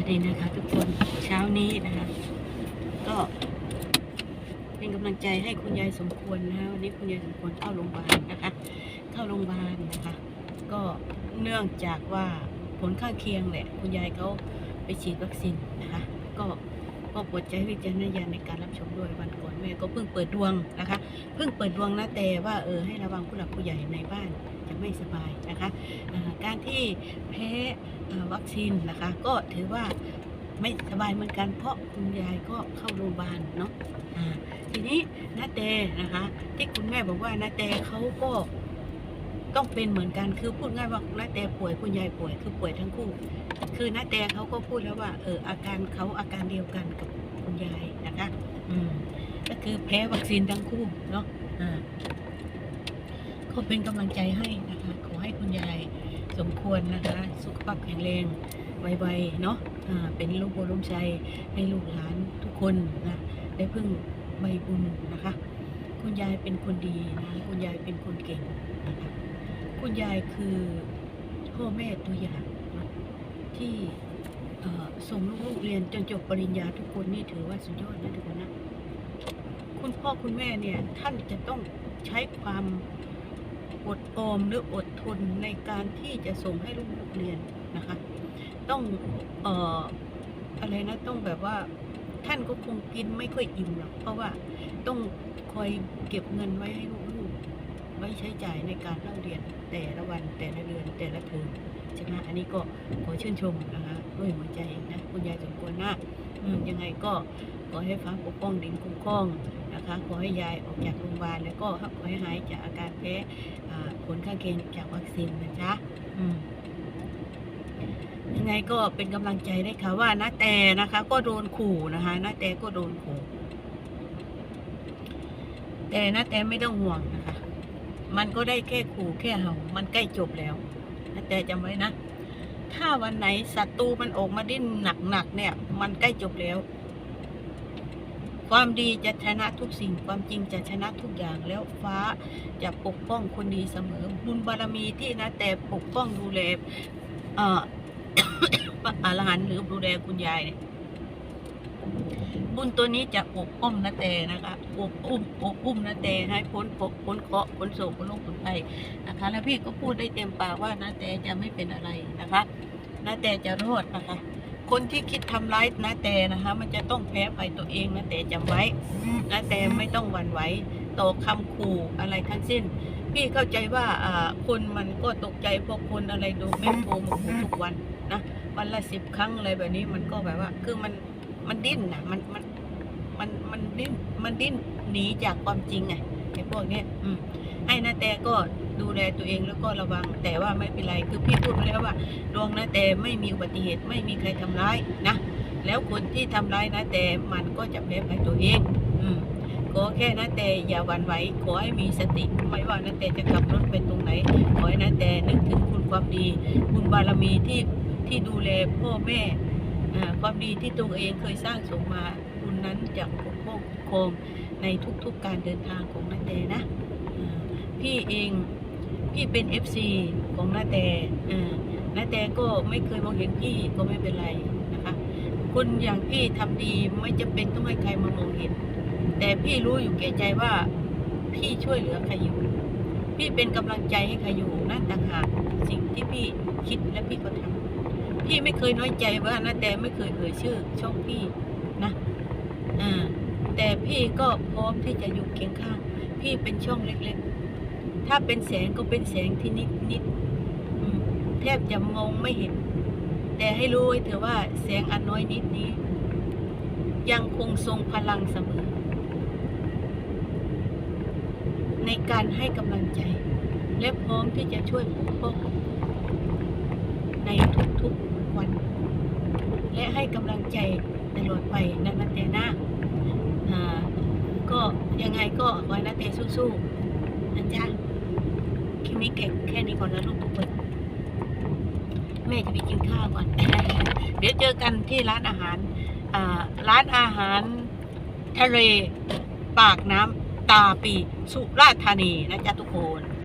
วัสดีนะคะ ทุกคนเช้านี้นะคะ ก็เป็นกำลังใจให้คุณยายสมควรนะวันนี้คุณยายสมควรเข้าโรงพยาบาลนะคะ เข้าโรงพยาบาลนะคะ ก็เนื่องจากว่าผลข้างเคียงแหละ คุณยายเขาไปฉีดวัคซีนนะคะ ก็ก็ปรดใจวิจารณญาณในการรับชมด้วยวันก่อนแม่ก็เพิ่งเปิดดวงนะคะ เพิ่งเปิดดวงนะแต่ว่าเออให้ระวังผู้หลักผู้ใหญ่ในบ้านจะไม่สบายนะคะอ่าการที่แพ้อ่ วัคซีนนะคะ ก็ถือว่าไม่สบายเหมือนกัน เพราะคุณยายก็เข้าโรงพยาบาลเนาะอ่าทีนี้นาเตนะคะ ที่คุณแม่บอกว่านาเตเขาก็ต้องเป็นเหมือนกันคือพูดง่ายว่านาเตป่วยคุณยายป่วยคือป่วยทั้งคู่ คือนาเตเขาก็พูดแล้วว่าเอออาการเขาอาการเดียวกันกับคุณยายนะคะ อืมก็คือแพ้วัคซีนทั้งคู่เนาะอ่าก็เป็นกำลังใจให้นะคะ ขอให้คุณยาย สมควรนะคะ สุขภาพแข็งแรงไวๆเนาะอ่าเป็นลูกโบลูกใจให้ลูกหลานทุกคนนะได้พึ่งใบบุญนะคะ คุณยายเป็นคนดีนะคุณยายเป็นคนเก่งนะคะคุณยายคือพ่อแม่ตัวอย่างนะที่ส่งลูกๆเรียนจนจบปริญญาทุกคนนี่ถือว่าสุดยอดนะทุกคนนะคุณพ่อคุณแม่เนี่ยท่านจะต้องใช้ความ อดออมหรืออดทนในการที่จะส่งให้ลูกเรียนนะคะ ต้องเอ่ออะไรนะต้องแบบว่าท่านก็คงกินไม่ค่อยอิ่มหรอกเพราะว่าต้องคอยเก็บเงินไว้ให้ลูกๆไว้ใช้จ่ายในการเล่าเรียนแต่ละวันแต่ละเดือนแต่ละเทอมใช่ไหมอันนี้ก็ขอชื่นชมนะคะด้วยหัวใจนะคุณยายสมควรนะยังไงก็ขอให้ฟ้าปกป้องดินคุ้มครอง นะคะ ขอให้ยายออกจากโรงพยาบาลแล้วก็ขอให้หายจากอาการแพ้ผลข้างเคียงจากวัคซีนนะจ๊ะยังไงก็เป็นกำลังใจได้ค่ะว่านาแต่นะคะ ก็โดนขู่นะคะนาแต่ก็โดนขู่แต่นาแต่ไม่ต้องห่วงนะคะ มันก็ได้แค่ขู่แค่เห่ามันใกล้จบแล้วนาแต่จำไว้นะ ถ้าวันไหนศัตรูมันออกมาดิ้นหนักๆเนี่ย มันใกล้จบแล้ว ความดีจะชนะทุกสิ่ง ความจริงจะชนะทุกอย่างแล้วฟ้าจะปกป้องคนดีเสมอ บุญบารมีที่นะแต่ปกป้องดูแลเอ่อพระอรหันต์หรือดูแลคุณยายเนี่ยบุญตัวนี้จะปกป้องนะแต่นะคะปกอุ้มปกอุ้มนะแต่ให้พ้นปกพ้นเคราะห์พ้นโศกพ้นโรคพ้นภัยนะคะ แล้วพี่ก็พูดได้เต็มปากว่านะแต่จะไม่เป็นอะไรนะคะนะแต่จะรอดนะคะ คนที่คิดทำร้ายนะแต่นะคะ มันจะต้องแพ้ภัยตัวเองนะแต่จำไว้นะแต่ไม่ต้องหวั่นไหวต่อคำขู่อะไรทั้งสิ้น พี่เข้าใจว่าอ่าคนมันก็ตกใจเพราะคนอะไรดูแม่โกมาขู่ทุกวันนะวันละสิบครั้งอะไรแบบนี้มันก็แบบว่า คือมันมันดิ้นนะมันมันมันมันดิ้นมันดิ้นหนีจากความจริงไง ไอ้พวกเนี้ยอืมให้นะแต่ก็ดูแลตัวเองแล้วก็ระวัง แต่ว่าไม่เป็นไรคือพี่พูดไปแล้วว่าดวงนะแต่ไม่มีอุบัติเหตุไม่มีใครทำร้ายนะแล้วคนที่ทำร้ายนะแต่มันก็จะแพ้ภัยตัวเอง อืมขอแค่นะแต่อย่าหวั่นไหวขอให้มีสติ ไม่ว่านะแต่จะขับรถไปตรงไหนขอให้นะแต่นึกถึงคุณความดีบุญบารมีที่ที่ดูแลพ่อแม่ความดีที่ตัวเองเคยสร้างสมมา นั้นจะปกป้องคุ้มครองในทุกๆการเดินทางของนาแต่นะพี่เองพี่เป็น FC ของนาแต่อ่านาแต่ก็ไม่เคยมองเห็นพี่ก็ไม่เป็นไรนะคะคนอย่างพี่ทำดีไม่จำเป็นต้องให้ใครมามองเห็น แต่พี่รู้อยู่แก่ใจว่าพี่ช่วยเหลือใครอยู่ พี่เป็นกำลังใจให้ใครอยู่นั่นต่างหากสิ่งที่พี่คิดและพี่ก็ทำพี่ไม่เคยน้อยใจว่านาแต่ไม่เคยเอ่ยชื่อช่องพี่นะ อ่าแต่พี่ก็พร้อมที่จะอยู่เคียงข้าง พี่เป็นช่องเล็กๆ ถ้าเป็นแสงก็เป็นแสงที่นิดนิดๆแทบจะมองไม่เห็น แต่ให้รู้ไว้เถอะว่าแสงอันน้อยนิดนี้ ยังคงทรงพลังเสมอ ในการให้กำลังใจ และพร้อมที่จะช่วยปกป้องในทุกๆวัน และให้กำลังใจตลอดไปนันนาเตนะอ่า ยังไงก็ขอให้นาเตสู้ๆนะจ๊ะคลิปนี้เก่งแค่นี้ก่อนนะลูกทุกคนแม่จะไปกินข้าวก่อน เดี๋ยวเจอกันที่ร้านอาหารร้านอาหารทะเลปากน้ำตาปีสุราษฎร์ธานีนะจ๊ะทุกคน